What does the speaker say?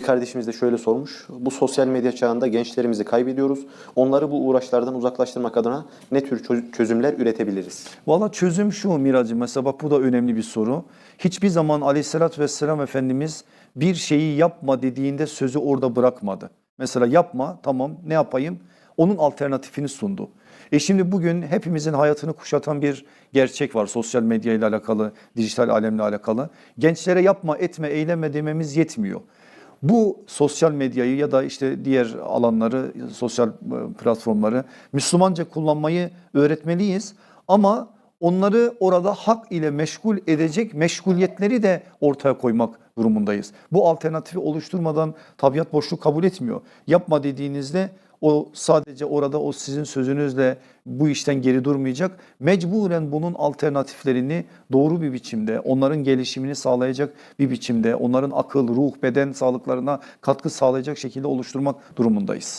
Bir kardeşimiz de şöyle sormuş. Bu sosyal medya çağında gençlerimizi kaybediyoruz. Onları bu uğraşlardan uzaklaştırmak adına ne tür çö- çözümler üretebiliriz? Valla çözüm şu Miracım mesela bak bu da önemli bir soru. Hiçbir zaman aleyhissalatü vesselam Efendimiz bir şeyi yapma dediğinde sözü orada bırakmadı. Mesela yapma tamam ne yapayım? Onun alternatifini sundu. E şimdi bugün hepimizin hayatını kuşatan bir gerçek var sosyal medya ile alakalı, dijital alemle alakalı. Gençlere yapma, etme, eyleme dememiz yetmiyor. Bu sosyal medyayı ya da işte diğer alanları, sosyal e, platformları Müslümanca kullanmayı öğretmeliyiz. Ama onları orada hak ile meşgul edecek meşguliyetleri de ortaya koymak durumundayız. Bu alternatifi oluşturmadan tabiat boşluk kabul etmiyor. Yapma dediğinizde o sadece orada o sizin sözünüzle bu işten geri durmayacak. Mecburen bunun alternatiflerini doğru bir biçimde, onların gelişimini sağlayacak bir biçimde, onların akıl, ruh, beden sağlıklarına katkı sağlayacak şekilde oluşturmak durumundayız.